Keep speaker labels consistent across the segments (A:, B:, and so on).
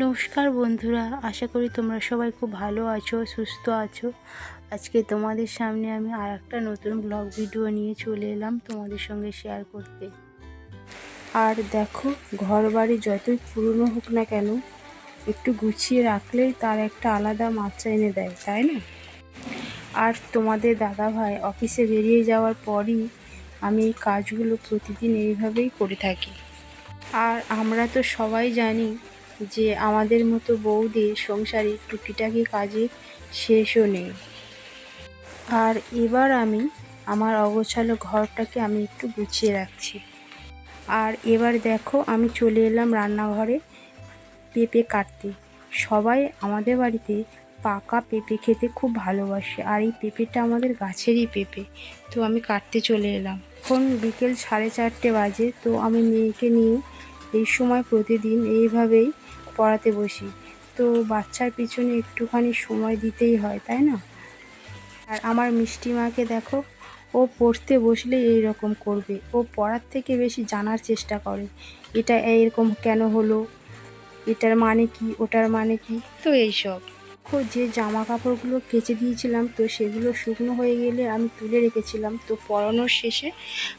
A: নমস্কার বন্ধুরা, আশা করি তোমরা সবাই খুব ভালো আছো, সুস্থ আছো। আজকে তোমাদের সামনে আমি আর একটা নতুন ব্লগ ভিডিও নিয়ে চলে এলাম তোমাদের সঙ্গে শেয়ার করতে। আর দেখো ঘর বাড়ি যতই পুরনো হোক না কেন, একটু গুছিয়ে রাখলেই তার একটা আলাদা মাত্রা এনে দেয়, তাই না? আর তোমাদের দাদা ভাই অফিসে বেরিয়ে যাওয়ার পরই আমি এই কাজগুলো প্রতিদিন এইভাবেই করে থাকি। আর আমরা তো সবাই জানি যে আমাদের মতো বউদের সংসারে টুকিটাকি কাজে শেষও নেই। আর এবার আমি আমার অগোছালো ঘরটাকে আমি একটু গুছিয়ে রাখছি। আর এবার দেখো আমি চলে এলাম রান্নাঘরে পেঁপে কাটতে। সবাই আমাদের বাড়িতে পাকা পেঁপে খেতে খুব ভালোবাসে আর এই পেঁপেটা আমাদের গাছেরই পেঁপে। তো আমি কাটতে চলে এলাম। এখন বিকেল সাড়ে চারটে বাজে, তো আমি মেয়েকে নিয়ে এই সময় প্রতিদিন এইভাবেই পড়াতে বসি। তো বাচ্চার পিছনে একটুখানি সময় দিতেই হয় তাই না? আর আমার মিষ্টি মাকে দেখো ও পড়তে বসলে এই রকম করবে। ও পড়ার থেকে বেশি জানার চেষ্টা করে এটা এরকম কেন হলো? এটার মানে কি? ওটার মানে কি? তো এইসব। দেখো যে জামা কাপড়গুলো কেচে দিয়েছিলাম তো সেগুলো শুকনো হয়ে গেলে আমি তুলে রেখেছিলাম। তো পরানোর শেষে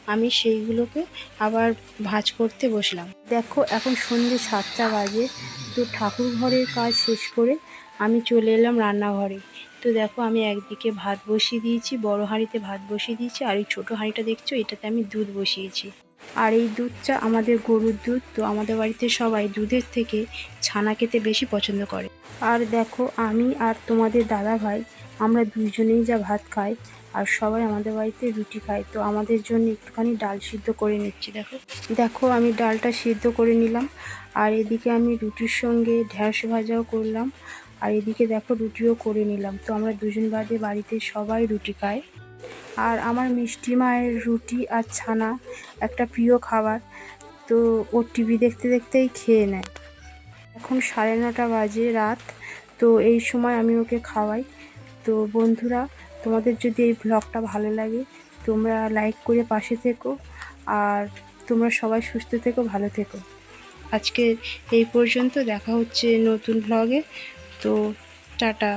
A: আমি সেইগুলোকে আবার ভাঁজ করতে বসলাম। দেখো এখন সন্ধ্যে সাতটা বাজে। তো ঠাকুর ঘরের কাজ শেষ করে আমি চলে এলাম রান্নাঘরে। তো দেখো আমি একদিকে ভাত বসিয়ে দিয়েছি, বড় হাঁড়িতে ভাত বসিয়ে দিয়েছি, আর এই ছোটো হাঁড়িটা দেখছ? এটাতে আমি দুধ বসিয়েছি। আর এই দুধটা আমাদের গরুর দুধ, তো আমাদের বাড়িতে সবাই দুধের থেকে ছানা খেতে বেশি পছন্দ করে। আর দেখো আমি আর তোমাদের দাদা ভাই আমরা দুজনেই যা ভাত খাই আর সবাই আমাদের বাড়িতে রুটি খায়, তো আমাদের জন্য একটুখানি ডাল সিদ্ধ করে নিচ্ছি, দেখো। দেখো, আমি ডালটা সিদ্ধ করে নিলাম, আর এদিকে আমি রুটির সঙ্গে ঢ্যাঁড়স ভাজাও করলাম, আর এদিকে দেখো রুটিও করে নিলাম। তো আমরা দুজন বাদে বাড়িতে সবাই রুটি খাই। আর আমার মিষ্টি মায়ের রুটি আর ছানা একটা প্রিয় খাবার, তো ও টিভি দেখতে দেখতেই খেয়ে নেয়। এখন সাড়ে নটা বাজে রাত, তো এই সময় আমি ওকে খাওয়াই। তো বন্ধুরা, তোমাদের যদি এই ব্লগটা ভালো লাগে, তোমরা লাইক করে পাশে থেকো আর তোমরা সবাই সুস্থ থেকো, ভালো থেকো। আজকে এই পর্যন্ত দেখা হচ্ছে নতুন ব্লগে তো টাটা।